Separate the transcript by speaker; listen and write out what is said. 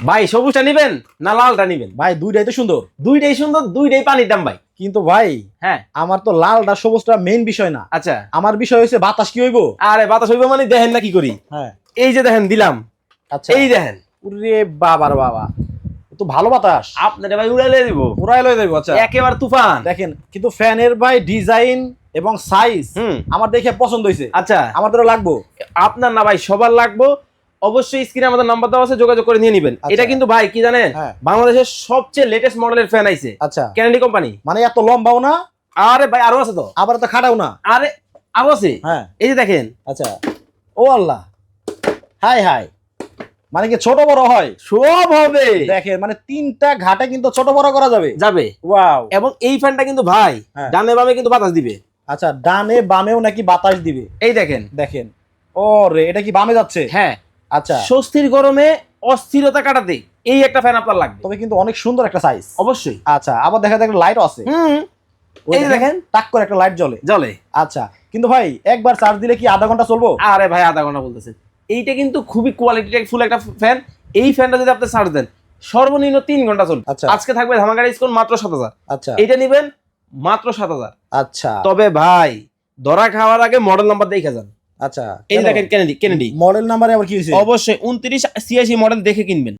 Speaker 1: ভাই সবুজটা নিবেন না লালটা নিবেন?
Speaker 2: ভাই দুইটাই তো সুন্দর।
Speaker 1: দুইটাই সুন্দর দুইটাই পানির দাম ভাই।
Speaker 2: কিন্তু ভাই
Speaker 1: হ্যাঁ।
Speaker 2: আমার তো লালটা সবুজটা মেইন বিষয় না।
Speaker 1: আচ্ছা।
Speaker 2: আমার বিষয় হচ্ছে বাতাস কি হইব?
Speaker 1: আরে বাতাস হইবে মানে দেখেন না কি করি?
Speaker 2: হ্যাঁ।
Speaker 1: এই যে দেখেন দিলাম।
Speaker 2: আচ্ছা।
Speaker 1: এই দেখেন।
Speaker 2: উরে বাবার বাবা। তো ভালো বাতাস।
Speaker 1: আপনারে ভাই উড়াইলে দিব।
Speaker 2: পুরাই লয়ে যাব আচ্ছা।
Speaker 1: একেবারে তুফান।
Speaker 2: দেখেন কিন্তু ফ্যানের ভাই ডিজাইন এবং সাইজ আমার দেখে পছন্দ হয়েছে
Speaker 1: আচ্ছা।
Speaker 2: আমার তো লাগবো।
Speaker 1: আপনার না ভাই সবার লাগবো। অবশ্যই স্ক্রিনে আমাদের নাম্বার দেওয়া আছে যোগাযোগ করে নিয়ে নেবেন।
Speaker 2: আচ্ছা।
Speaker 1: এটা কিন্তু ভাই কি জানেন?
Speaker 2: হ্যাঁ।
Speaker 1: বাংলাদেশের সবচেয়ে লেটেস্ট মডেলের ফ্যান আইছে।
Speaker 2: আচ্ছা।
Speaker 1: ক্যানেডি কোম্পানি
Speaker 2: মানে এত লম্বাও না?
Speaker 1: আরে ভাই আরও আছে তো।
Speaker 2: আবার তো খাটাও না?
Speaker 1: আরে আরও আছে।
Speaker 2: হ্যাঁ।
Speaker 1: এই যে দেখেন।
Speaker 2: আচ্ছা। ও আল্লাহ। Hi hi. মানে কি ছোট বড় হয়?
Speaker 1: সব হবে।
Speaker 2: দেখেন মানে তিনটা ঘাটে কিন্তু ছোট বড় করা যাবে।
Speaker 1: যাবে।
Speaker 2: ওয়াও।
Speaker 1: এবং এই ফ্যানটা কিন্তু ভাই
Speaker 2: হ্যাঁ।
Speaker 1: ডানে বামে কিন্তু বাতাস দিবে।
Speaker 2: আচ্ছা ডানে বামেও নাকি বাতাস দিবে?
Speaker 1: এই দেখেন।
Speaker 2: দেখেন। ও রে এটা কি বামে যাচ্ছে?
Speaker 1: হ্যাঁ।
Speaker 2: আচ্ছা।
Speaker 1: স্বস্তির গরমে অস্থিরতা কাটাতে এই একটা ফ্যান আপনার লাগবে।
Speaker 2: তবে কিন্তু অনেক সুন্দর একটা সাইজ
Speaker 1: অবশ্যই।
Speaker 2: আচ্ছা আবার দেখা যায় লাইটও আছে।
Speaker 1: হুম। এই দেখেন
Speaker 2: টাক করে একটা লাইট জ্বলে।
Speaker 1: জলে
Speaker 2: আচ্ছা কিন্তু ভাই একবার চার্জ দিলে কি আধা ঘণ্টা চলবো?
Speaker 1: আরে ভাই আধা ঘণ্টা বলতেছেন এইটা কিন্তু খুবই কোয়ালিটি ফুল একটা ফ্যান এই ফ্যানটা যদি আপনি চার্জ দেন সর্বনিম্ন তিন ঘণ্টা চলবে।
Speaker 2: আচ্ছা।
Speaker 1: আজকে থাকবে ধামাকা ডিসকাউন্ট মাত্র সাত হাজার।
Speaker 2: আচ্ছা।
Speaker 1: এইটা নিবেন মাত্র সাত হাজার।
Speaker 2: আচ্ছা।
Speaker 1: তবে ভাই ধরা খাওয়ার আগে মডেল নাম্বার দেখে যান।
Speaker 2: আচ্ছা
Speaker 1: এই দেখেন কেনেডি কেনেডি
Speaker 2: মডেল নাম্বারে আবার কি হয়েছে?
Speaker 1: অবশ্যই উনত্রিশ ছিয়াশি মডেল দেখে কিনবেন।